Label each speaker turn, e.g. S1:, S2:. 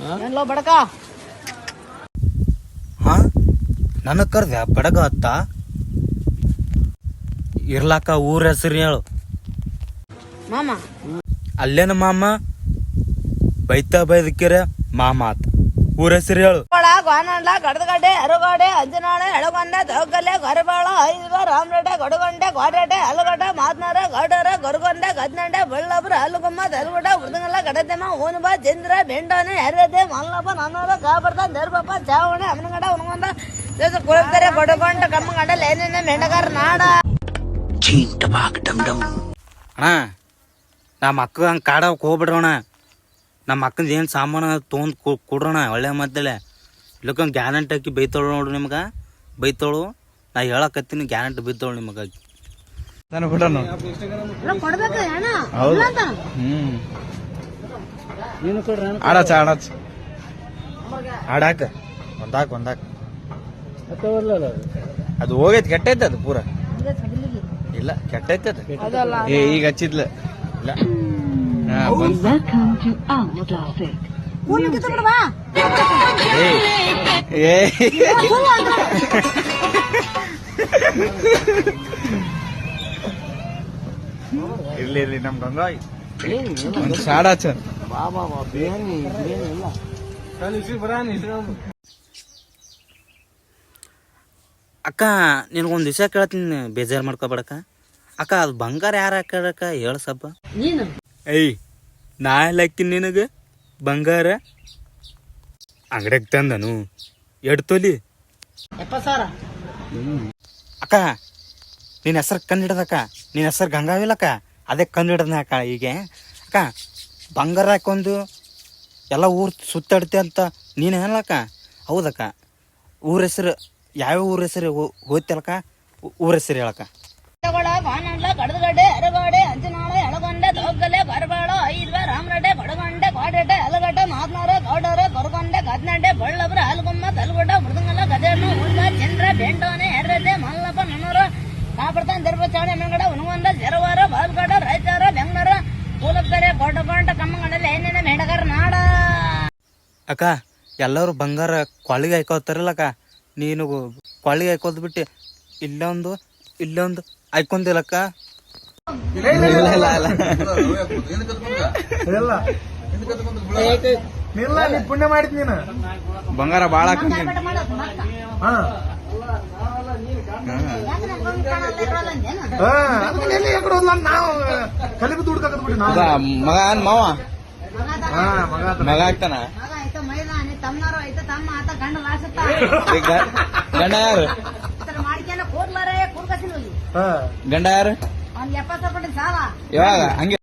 S1: ಬಡಕ?
S2: ಹಾ? ನನಗ್ ಕರ್ದ್ಯಾ? ಬಡಗ ಅತ್ತ? ಇರ್ಲಾಕ ಊರ ಹೆಸರು ಹೇಳು.
S1: ಮಾಮ?
S2: ಅಲ್ಲೇನ ಮಾಮ? ಬೈತಾ ಬೈದಕ್ಕಿರ ಮಾಮ ಆತ. ಊರ ಹೆಸರು ಹೇಳು.
S1: ಗೋನಂಡ ಗಡದಗಡ್ಡೆ ಅರುಗಾಡೆ ಅಂಜನಾಳೆ ಎಳಗೊಂಡೆ ದೊಗ್ಗಲೆ ಗೊರಬಾಳ ಐದುವ ರಾಮರಡೆ ಗಡುಗೊಂಡೆ ಗೋಡೆಡೆ ಅಲುಗಡೆ ಮಾತ್ನಾರ ಗೌಡರ ಗೊರಗೊಂಡೆ ಗದ್ನಂಡೆ ಬಳ್ಳಬ್ರ ಅಲುಗುಮ್ಮ ದಲ್ಗುಡ ಗಡದೆಮ್ಮ ಓನುಬ ಚಂದ್ರ ಬೆಂಡನೆ ಎರ್ರದೆ ಮಲ್ಲಪ್ಪ ನನ್ನೂರ ಕಾಬರ್ದ ದರ್ಬಪ್ಪ ಚಾವಣೆ ಅವನಗಡ ಉಣಗೊಂದ ಕುಳತಾರೆ ಗಡುಗೊಂಡ ಕಮ್ಮಗಂಡ ಲೇನೇನೆ ಮೆಂಡಗಾರ ನಾಡ.
S2: ಅಣ್ಣ ನಮ್ಮ ಅಕ್ಕ ಹಂಗೆ ಕಾಡಕ್ಕೆ ಹೋಗ್ಬಿಡ್ರಣ ನಮ್ಮ ಅಕ್ಕಂದು ಏನು ಸಾಮಾನು ತೊಗೊಂಡು ಕೊಡ್ರಣ ಒಳ್ಳೆ ಮದ್ದಲೆ ಇಲ್ಲಕ್ಕ ಗ್ಯಾರಂಟಿ ಹಾಕಿ ಬೈತಾಳು ನೋಡ್ರಿ ನಿಮ್ಗೆ. ಬೈತಾಳು. ನಾ ಹೇಳಕತ್ತೀನಿ ಗ್ಯಾರಂಟಿ ಬೈತಾಳು ನಿಮಗೆ.
S3: ನಾನು
S1: ಬಿಡೋಣ
S3: ಹೌದು. ಹ್ಮ್.
S4: ನೀನು ಕೊಡ್ರಿ
S3: ಆಡಾಕ. ಒಂದಾಕ ಒಂದಾಕ. ಅದು? ಹೋಗೈತಿ ಕೆಟ್ಟೈತೆ ಅದು ಪೂರ. ಇಲ್ಲ ಕೆಟ್ಟೈತೆ ಅದು. ಏ ಈಗ ಹಚ್ಚಿದ್ಲ. ಇಲ್ಲ. ಏ ಏ. ಇರ್ಲಿ ಇರ್ಲಿ ನಮ್ ಗಂಗಾಯ್ ಒಂದು ಸಾಡ ಹಚ್ಚ
S4: ಬಾ ಬಾ ಬಾ. ಬಿರಿಯಾನಿ ಬಿರಿಯಾನಿ ಇಲ್ಲ.
S2: ಅಕ್ಕ ನಿನಗೊಂದು ವಿಷಯ ಕೇಳತ್ತೀನಿ ಬೇಜಾರು ಮಾಡ್ಕೊಬೇಡಕ್ಕ. ಅಕ್ಕ ಅದು ಬಂಗಾರ ಯಾರು ಹಾಕಡಕ್ಕ ಹೇಳಸಪ್ಪ ಸಬ್ಬ
S1: ನೀನು?
S2: ಏಯ್ ನಾ ಎಲ್ಲ ಹಾಕ್ತೀನಿ ನಿನಗೆ? ಬಂಗಾರ? ಅಂಗಡಿಗೆ ತಂದನು. ಎಡ್ ತೊಲಿ.
S1: ಎಪ್ಪತ್ತು ಸಾವಿರ
S2: ಅಕ್ಕ ನಿನ್ನ ಹೆಸರು ಕಂಡಿಡ್ದಕ್ಕ ನಿನ್ನ ಹೆಸರು ಗಂಗಾವಿಲ್ಲಕ್ಕ ಅದೇ ಕಂಡಿಡ್ದ ಅಕ್ಕ ಈಗ. ಅಕ್ಕ ಬಂಗಾರ ಹಾಕೊಂಡು ಎಲ್ಲ ಊರು ಸುತ್ತಾಡ್ತೆ ಅಂತ ನೀನು ಹೇಳಕ್ಕ ಹೌದಕ್ಕ. ಊರ ಹೆಸರು, ಯಾವ್ಯಾವ ಊರ ಹೆಸರು ಓದ್ತಲ್ಲಕ್ಕ ಊರ ಹೆಸರು ಹೇಳಕ್ಕ.
S1: ಕಾಪಾಡ್ತಾನೆ ಕಡದಗಡ್ಡೆ, ಅರಗಾಡೆ, ಅಂಜನಾಳ ಎಳಗೊಂಡೆ ದೊಗ್ಗಲೆ ಗೊರಬಾಳ ಐದ್ವ ರಾಮರೆಡ್ಡೆ ಕೊಡಗೊಂಡೆ ಗೋಡೆಡೆ ಅಲಗಡ್ಡೆ ಮಾತ್ನಾರ ಗೌಡರ ಗೊರಗೊಂಡೆ ಗದ್ನಂಡೆ ಬಳ್ಳಬ್ರ ಹಲ್ಗುಮ್ಮ ತಲ್ಗುಡ್ಡ ಮೃದಂಗಲ ಗದೆಣ್ಣು ಉಳ್ಳ ಚಂದ್ರ ಬೆಂಡೋನೆ ಎರ್ರದೆ ಮಲ್ಲಪ್ಪ ನನ್ನೂರ ಕಾಪಡ್ತಾನ್ ದರ್ಬ ಚಾವಣಿ ಮೆಂಗಡ ಉಣಗೊಂದ ಜರವಾರ ಬಾಲ್ಗಡ ರೈತಾರ ಬೆಂಗಳೂರ ಕೂಲಕ್ಕರೆ ಕೊಡಗೊಂಡ ಕಮ್ಮಗಂಡಲ್ಲಿ ಏನೇನೆ ಮೇಡಗಾರ ನಾಡ
S2: ಅಕ್ಕ ಎಲ್ಲರೂ ಬಂಗಾರ ಕೊಳ್ಳಿಗೆ ಹಾಕೋತಾರಲ್ಲಕ್ಕ. ನೀನು ಕೊಳ್ಳಿಗೆ ಹಾಕೋದ್ ಬಿಟ್ಟು ಇಲ್ಲೊಂದು ಇಲ್ಲೊಂದು ಹಾಕೊಂದಿಲ್ಲಕ್ಕ
S3: ಪುಣ್ಯ ಮಾಡಿದ್ ನೀನು ಬಂಗಾರ ಬಾಳ ಹಾಕೊಂತೀನಿ ಮಗ ಅನ್ ಮಾವ? ಮಗ ಆಗ್ತಾನ
S1: ಮಗ ಆಯ್ತ ಮೈದಾನಿ ತಮ್ಮನವರು ಐತೆ ತಮ್ಮ ಆತ ಗಂಡ ಲಾಸತ್ತ.
S3: ಗಂಡ ಯಾರು?
S1: ಮಾಡ್ಕೊಂಡ ಕೂಡ್ಲಾರೆ ಕೂಡ್ಕಸಿಲ್ಲ
S3: ಗಂಡ ಯಾರು?
S1: ಒಂದ್ ಎಪ್ಪತ್ತು ರೂಪಾಯಿ ಸಾಲ.
S3: ಯಾವಾಗ ಹಂಗೆ